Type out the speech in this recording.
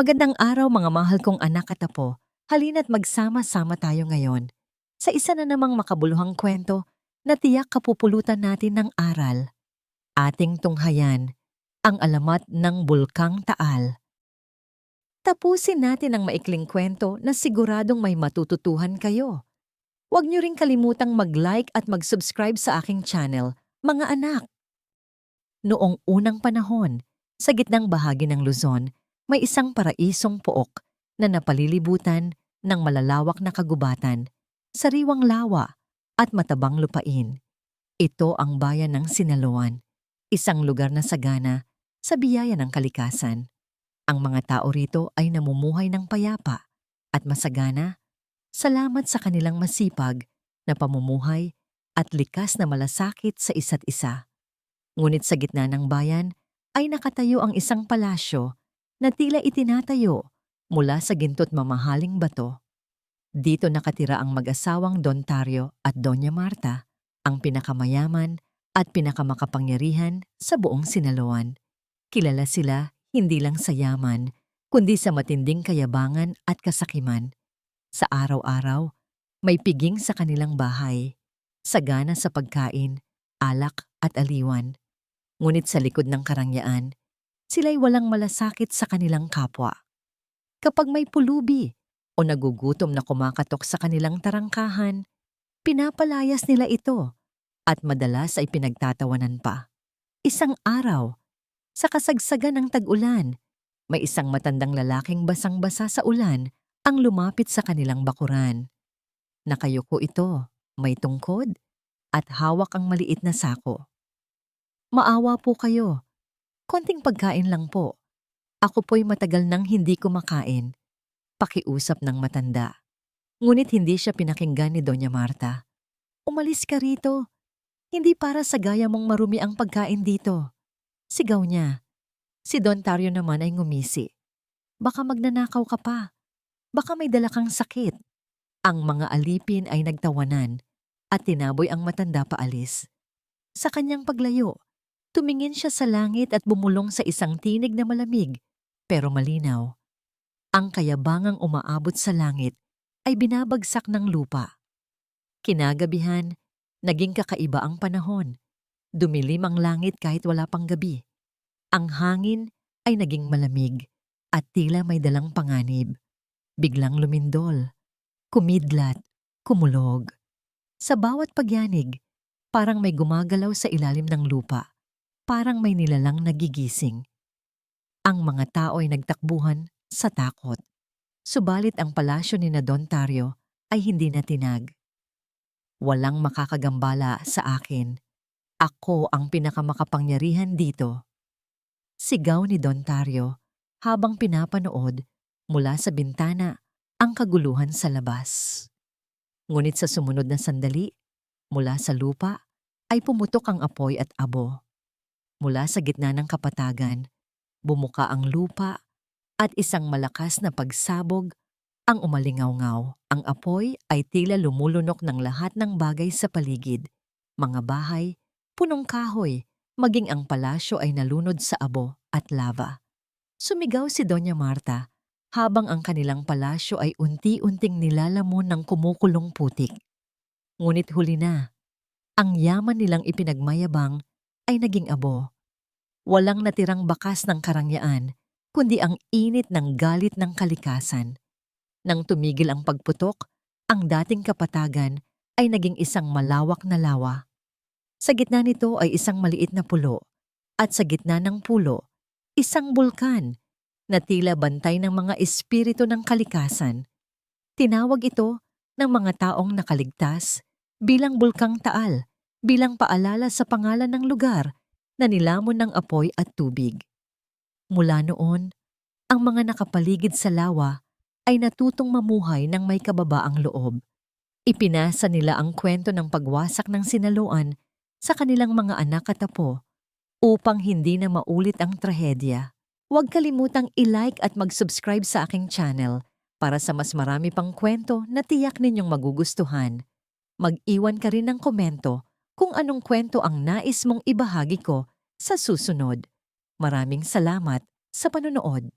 Magandang araw mga mahal kong anak at apo. Halina't magsama-sama tayo ngayon sa isa na namang makabuluhang kwento na tiyak kapupulutan natin ng aral. Ating tunghayan, ang alamat ng Bulkang Taal. Tapusin natin ang maikling kwento na siguradong may matututuhan kayo. Huwag niyo ring kalimutang mag-like at mag-subscribe sa aking channel, mga anak. Noong unang panahon, sa gitnang bahagi ng Luzon, may isang paraisong pook na napalilibutan ng malalawak na kagubatan, sariwang lawa at matabang lupain. Ito ang bayan ng Sinaluan, isang lugar na sagana sa biyaya ng kalikasan. Ang mga tao rito ay namumuhay ng payapa at masagana salamat sa kanilang masipag na pamumuhay at likas na malasakit sa isa't isa. Ngunit sa gitna ng bayan ay nakatayo ang isang palasyo na tila itinatayo mula sa ginto't mamahaling bato. Dito nakatira ang mag-asawang Don Tario at Doña Marta, ang pinakamayaman at pinakamakapangyarihan sa buong Sinaloan. Kilala sila hindi lang sa yaman, kundi sa matinding kayabangan at kasakiman. Sa araw-araw, may piging sa kanilang bahay, sagana sa pagkain, alak at aliwan. Ngunit sa likod ng karangyaan, sila'y walang malasakit sa kanilang kapwa. Kapag may pulubi o nagugutom na kumakatok sa kanilang tarangkahan, pinapalayas nila ito at madalas ay pinagtatawanan pa. Isang araw, sa kasagsagan ng tag-ulan, may isang matandang lalaking basang-basa sa ulan ang lumapit sa kanilang bakuran. Nakayuko ito, may tungkod, at hawak ang maliit na sako. Maawa po kayo, Konting pagkain lang po. Ako po'y matagal nang hindi kumakain. Pakiusap ng matanda. Ngunit hindi siya pinakinggan ni Doña Marta. Umalis ka rito. Hindi para sa gaya mong marumi ang pagkain dito. Sigaw niya. Si Don Tario naman ay ngumisi. Baka magnanakaw ka pa. Baka may dala sakit. Ang mga alipin ay nagtawanan at tinaboy ang matanda paalis. Sa kanyang paglayo, Tumingin siya sa langit at bumulong sa isang tinig na malamig, pero malinaw. Ang kayabangang umaabot sa langit ay binabagsak ng lupa. Kinagabihan, naging kakaiba ang panahon. Dumilim ang langit kahit wala pang gabi. Ang hangin ay naging malamig at tila may dalang panganib. Biglang lumindol, kumidlat, kumulog. Sa bawat pagyanig, parang may gumagalaw sa ilalim ng lupa parang may nilalang nagigising. Ang mga tao ay nagtakbuhan sa takot. Subalit ang palasyo ni na Don Tario ay hindi natinag. Walang makakagambala sa akin. Ako ang pinakamakapangyarihan dito. Sigaw ni Don Tario habang pinapanood mula sa bintana ang kaguluhan sa labas. Ngunit sa sumunod na sandali, mula sa lupa, ay pumutok ang apoy at abo. Mula sa gitna ng kapatagan, bumuka ang lupa at isang malakas na pagsabog ang umalingaw-ngaw. Ang apoy ay tila lumulunok ng lahat ng bagay sa paligid. Mga bahay, punong kahoy, maging ang palasyo ay nalunod sa abo at lava. Sumigaw si Doña Marta habang ang kanilang palasyo ay unti-unting nilalamon ng kumukulong putik. Ngunit huli na, ang yaman nilang ipinagmayabang ay naging abo. Walang natirang bakas ng karangyaan, kundi ang init ng galit ng kalikasan. Nang tumigil ang pagputok, ang dating kapatagan ay naging isang malawak na lawa. Sa gitna nito ay isang maliit na pulo, at sa gitna ng pulo, isang bulkan na tila bantay ng mga espiritu ng kalikasan. Tinawag ito ng mga taong nakaligtas bilang bulkang taal bilang paalala sa pangalan ng lugar na nilamon ng apoy at tubig. Mula noon, ang mga nakapaligid sa lawa ay natutong mamuhay ng may kababaang loob. Ipinasa nila ang kwento ng pagwasak ng sinaluan sa kanilang mga anak at apo upang hindi na maulit ang trahedya. Huwag kalimutang i-like at mag-subscribe sa aking channel para sa mas marami pang kwento na tiyak ninyong magugustuhan. Mag-iwan ka rin ng komento kung anong kwento ang nais mong ibahagi ko sa susunod. Maraming salamat sa panonood.